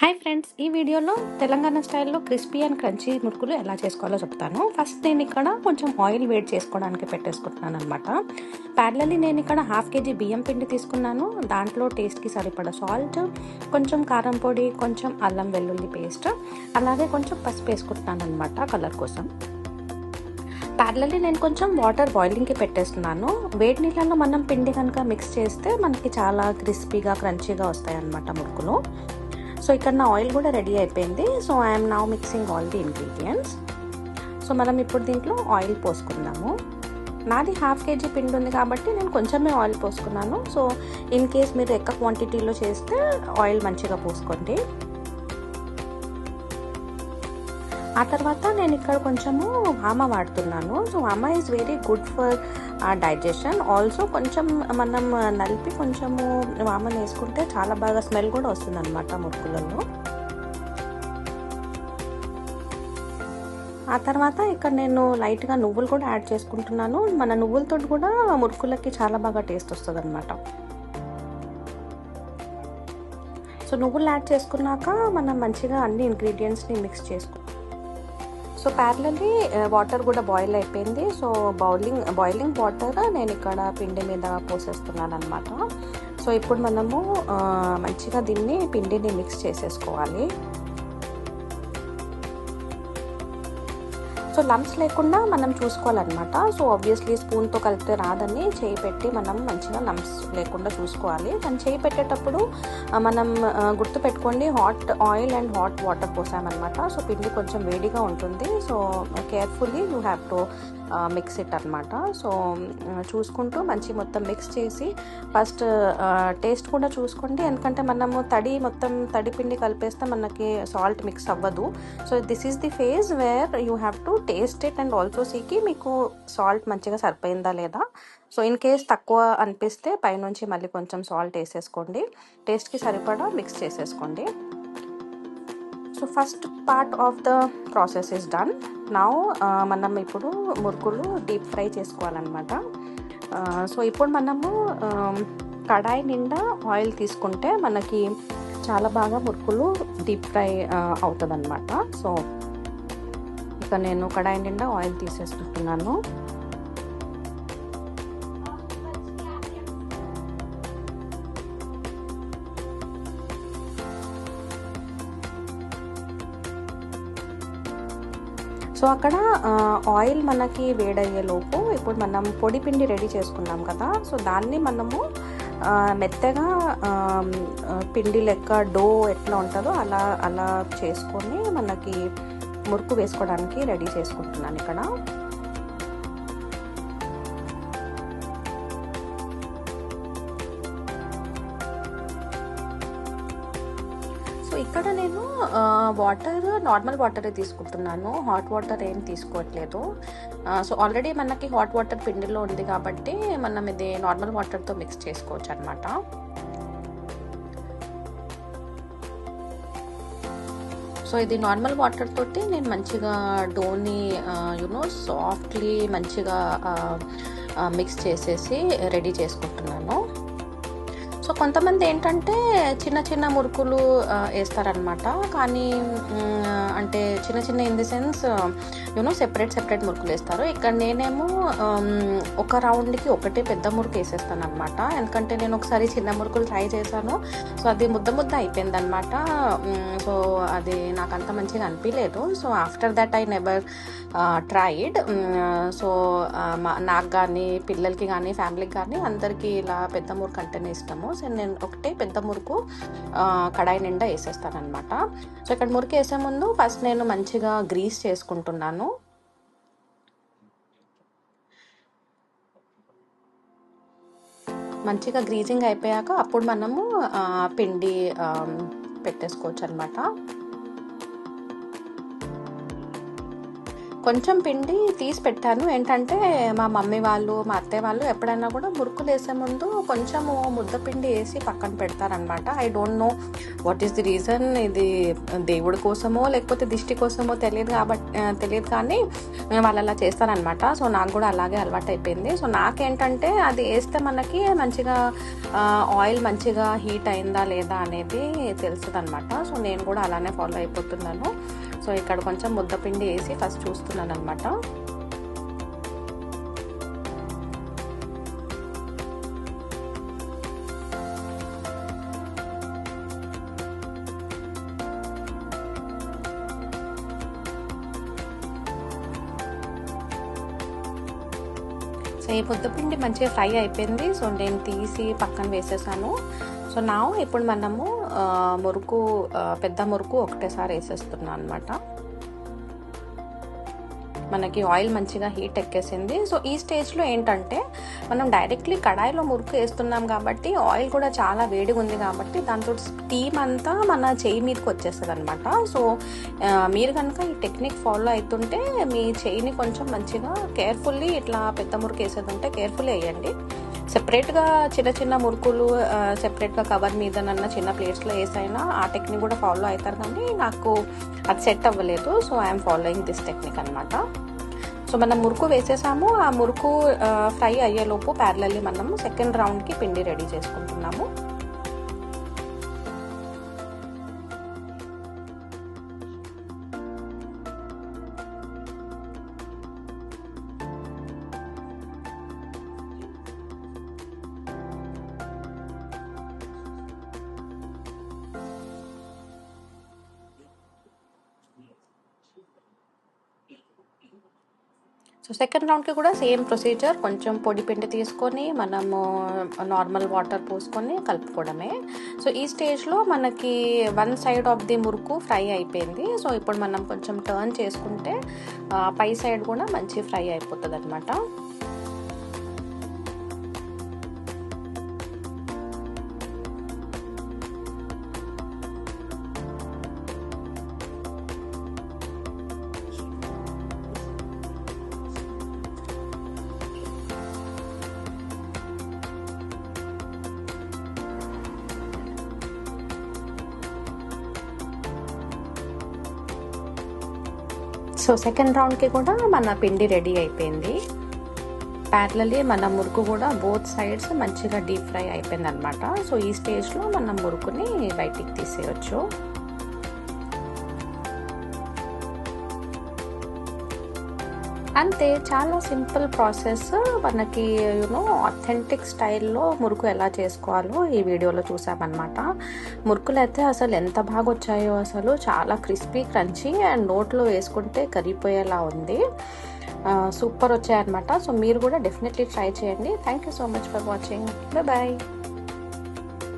Hi friends ఈ వీడియోలో తెలంగాణ స్టైల్లో క్రిస్పీ అండ్ క్రంచీ మురుకులు ఎలా చేసుకోవాలో చెప్తాను. ఫస్ట్ నేను ఇక్కడ కొంచెం ఆయిల్ వేడి చేసుకోవడానికి పెట్టేసుకుంటున్నాను అనమాట ప్యారలీ నేను ఇక్కడ హాఫ్ కేజీ బియ్యం పిండి తీసుకున్నాను. దాంట్లో టేస్ట్కి సరిపడ సాల్ట్ కొంచెం కారం పొడి కొంచెం అల్లం వెల్లుల్లి పేస్ట్ అలాగే కొంచెం పసుపు వేసుకుంటున్నాను అనమాట కలర్ కోసం ప్యారలీ నేను కొంచెం వాటర్ బాయిలింగ్కి పెట్టేస్తున్నాను. వేడి నీళ్ళల్లో మనం పిండి కనుక మిక్స్ చేస్తే మనకి చాలా క్రిస్పీగా క్రంచీగా వస్తాయి అన్నమాట మురుకులు సో ఇక్కడ నా ఆయిల్ కూడా రెడీ అయిపోయింది. So I'm now mixing all the ingredients so మనం ఇప్పుడు దీంట్లో ఆయిల్ పోసుకుందాము. నాది హాఫ్ కేజీ పిండి ఉంది కాబట్టి నేను కొంచెమే ఆయిల్ పోసుకున్నాను. సో ఇన్ కేస్ మీరు ఎక్కువ క్వాంటిటీలో చేస్తే ఆయిల్ మంచిగా పోసుకోండి. ఆ తర్వాత నేను ఇక్కడ కొంచెము వామ వాడుతున్నాను. సో వామ is very good for digestion also కొంచెం మనం నలిపి కొంచెము వామన్ వేసుకుంటే చాలా బాగా స్మెల్ కూడా వస్తుంది అనమాట మురుకులలో. ఆ తర్వాత ఇక్కడ నేను లైట్గా నువ్వులు కూడా యాడ్ చేసుకుంటున్నాను. మన నువ్వులతో కూడా మురుకులకి చాలా బాగా టేస్ట్ వస్తుంది అనమాట సో నువ్వులు యాడ్ చేసుకున్నాక మనం మంచిగా అన్ని ఇంగ్రీడియంట్స్ని మిక్స్ చేసుకుంటాం సో ప్యారలీ వాటర్ కూడా బాయిల్ అయిపోయింది. సో బౌలింగ్ బాయిలింగ్ వాటర్ నేను ఇక్కడ పిండి మీద పోసేస్తున్నాను అనమాట సో ఇప్పుడు మనము మంచిగా దీన్ని పిండిని మిక్స్ చేసేసుకోవాలి. సో లంప్స్ లేకుండా మనం చూసుకోవాలన్నమాట. సో ఆబ్వియస్లీ స్పూన్తో కలిపితే రాదని చేయి పెట్టి మనం మంచిగా లంప్స్ లేకుండా చూసుకోవాలి. మనం చేయి పెట్టేటప్పుడు మనం గుర్తు పెట్టుకోండి hot oil and hot water పోసామన్నమాట. So పిండి కొంచెం వేడిగా ఉంటుంది. So carefully you have to mix it అనమాట సో చూసుకుంటూ మంచి మొత్తం మిక్స్ చేసి ఫస్ట్ టేస్ట్ కూడా చూసుకోండి. ఎందుకంటే మనము తడి మొత్తం తడి పిండి కలిపేస్తే మనకి సాల్ట్ మిక్స్ అవ్వదు. So this is the phase where you have to taste it and also సీకి మీకు సాల్ట్ మంచిగా సరిపోయిందా లేదా? సో ఇన్ కేస్ తక్కువ అనిపిస్తే పైనుంచి మళ్ళీ కొంచెం సాల్ట్ వేసేసుకోండి. టేస్ట్కి సరిపడా మిక్స్ చేసేసుకోండి. So first part of the process is done నా మనం ఇప్పుడు మురుకులు డీప్ ఫ్రై చేసుకోవాలన్నమాట. Uh, సో ఇప్పుడు మనము um, కడాయి నిండా ఆయిల్ తీసుకుంటే మనకి చాలా బాగా మురుకులు డీప్ ఫ్రై అవుతుంది సో ఇక నేను కడాయి నిండా ఆయిల్ తీసేసుకుంటున్నాను. సో అక్కడ ఆయిల్ మనకి వేడయ్యేలోపు ఇప్పుడు మనం పొడి పిండి రెడీ చేసుకున్నాం కదా సో దాన్ని మనము మెత్తగా పిండి లెక్క డో ఎట్లా ఉంటుందో అలా అలా చేసుకొని మనకి మురుకు వేసుకోవడానికి రెడీ చేసుకుంటున్నాను ఇక్కడ. సో ఇక్కడ నేను వాటర్ నార్మల్ వాటరే తీసుకుంటున్నాను. హాట్ వాటర్ ఏం తీసుకోవట్లేదు. సో ఆల్రెడీ మనకి హాట్ వాటర్ పిండిలో ఉంది కాబట్టి మనం ఇది నార్మల్ వాటర్తో మిక్స్ చేసుకోవచ్చు అనమాట సో ఇది నార్మల్ వాటర్ తోటి నేను మంచిగా డోని యునో సాఫ్ట్లీ మంచిగా మిక్స్ చేసేసి రెడీ చేసుకుంటున్నాను. సో కొంతమంది ఏంటంటే చిన్న చిన్న మురుకులు వేస్తారనమాట కానీ అంటే చిన్న చిన్న in the sense you know separate separate మురుకులు వేస్తారు. ఇక్కడ నేనేమో ఒక రౌండ్కి ఒకటే పెద్ద మురుకు వేసేస్తాను అనమాట ఎందుకంటే నేను ఒకసారి చిన్న మురుకులు ట్రై చేశాను. సో అది ముద్ద ముద్ద అయిపోయింది అనమాట సో అది నాకు అంత మంచిగా అనిపించలేదు so after that I never tried so నాకు కానీ పిల్లలకి కానీ ఫ్యామిలీకి కానీ అందరికీ ఇలా పెద్ద మురుకు అంటేనే ఇష్టము. సో నేను ఒకటే పెద్ద మురుకు కడాయి నిండా వేసేస్తాను అనమాట సో ఇక్కడ మురుకు వేసే ముందు ఫస్ట్ నేను మంచిగా గ్రీస్ చేసుకుంటున్నాను. మంచిగా గ్రీజింగ్ అయిపోయాక అప్పుడు మనము పిండి పెట్టేసుకోవచ్చు అనమాట కొంచెం పిండి తీసి పెట్టాను. ఏంటంటే మా మమ్మీ వాళ్ళు మా అత్తయ్య వాళ్ళు ఎప్పుడైనా కూడా మురుకులు వేసే ముందు కొంచెము ముద్ద పిండి వేసి పక్కన పెడతారనమాట I don't know what is the reason ఇది దేవుడి కోసమో లేకపోతే దిష్టి కోసమో తెలియదు కాబట్టి తెలియదు కానీ వాళ్ళు అలా చేస్తారనమాట సో నాకు కూడా అలాగే అలవాటు అయిపోయింది సో నాకేంటంటే అది వేస్తే మనకి మంచిగా ఆయిల్ మంచిగా హీట్ అయిందా లేదా అనేది తెలుస్తుంది అనమాట సో నేను కూడా అలానే ఫాలో అయిపోతున్నాను. సో ఇక్కడ కొంచెం ముద్దపిండి వేసి ఫస్ట్ చూస్తున్నాను అనమాట సో ఈ ముద్దపిండి మంచిగా ఫ్రై అయిపోయింది. సో నేను తీసి పక్కన వేసేసాను. సో నా ఇప్పుడు మనము మురుకు పెద్ద మురుకు ఒకటేసారి వేసేస్తున్నాను అనమాట మనకి ఆయిల్ మంచిగా హీట్ ఎక్కేసింది. సో ఈ స్టేజ్లో ఏంటంటే మనం డైరెక్ట్లీ కడాయిలో మురుకు వేస్తున్నాం కాబట్టి ఆయిల్ కూడా చాలా వేడిగా ఉంది కాబట్టి దాంతో స్టీమ్ అంతా మన చేయి మీదకి వచ్చేస్తుంది అనమాట సో మీరు కనుక ఈ టెక్నిక్ ఫాలో అవుతుంటే మీ చేయిని కొంచెం మంచిగా కేర్ఫుల్లీ ఇట్లా పెద్ద మురుకు వేసేది ఉంటే కేర్ఫుల్లీ వేయండి. సెపరేట్గా చిన్న చిన్న మురుకులు సెపరేట్గా కవర్ మీదనన్న చిన్న ప్లేట్స్లో వేసైనా ఆ టెక్నిక్ కూడా ఫాలో అవుతారు కానీ నాకు అది సెట్ అవ్వలేదు. So I'm following this technique అనమాట సో మనం మురుకు వేసేసాము. ఆ మురుకు ఫ్రై అయ్యేలోపు ప్యారలల్లీ మనము సెకండ్ రౌండ్కి పిండి రెడీ చేసుకుంటున్నాము. సో సెకండ్ రౌండ్కి కూడా సేమ్ ప్రొసీజర్ కొంచెం పొడి పిండి తీసుకొని మనము uh, నార్మల్ వాటర్ పోసుకొని కలుపుకోవడమే. సో ఈ స్టేజ్లో మనకి one side of the murukku fry అయిపోయింది. సో ఇప్పుడు మనం కొంచెం టర్న్ చేసుకుంటే uh, పై సైడ్ కూడా మంచి ఫ్రై అయిపోతుంది అనమాట సో సెకండ్ రౌండ్కి కూడా మన పిండి రెడీ అయిపోయింది. ప్యారలీ మన మురుకు కూడా బోత్ సైడ్స్ మంచిగా డీప్ ఫ్రై అయిపోయింది అనమాట సో ఈ స్టేజ్లో మనం మురుకుని బయటికి తీసేయచ్చు. అంతే చాలా సింపుల్ ప్రాసెస్. మనకి యూనో అథెంటిక్ స్టైల్లో మురుకు ఎలా చేసుకోవాలో ఈ వీడియోలో చూసామన్నమాట. మురుకులు అయితే అసలు ఎంత బాగా వచ్చాయో అసలు చాలా క్రిస్పీ క్రంచీ అండ్ నోట్లో వేసుకుంటే కరిగిపోయేలా ఉంది. సూపర్ వచ్చాయన్నమాట. సో మీరు కూడా డెఫినెట్లీ ట్రై చేయండి. Thank you so much for watching bye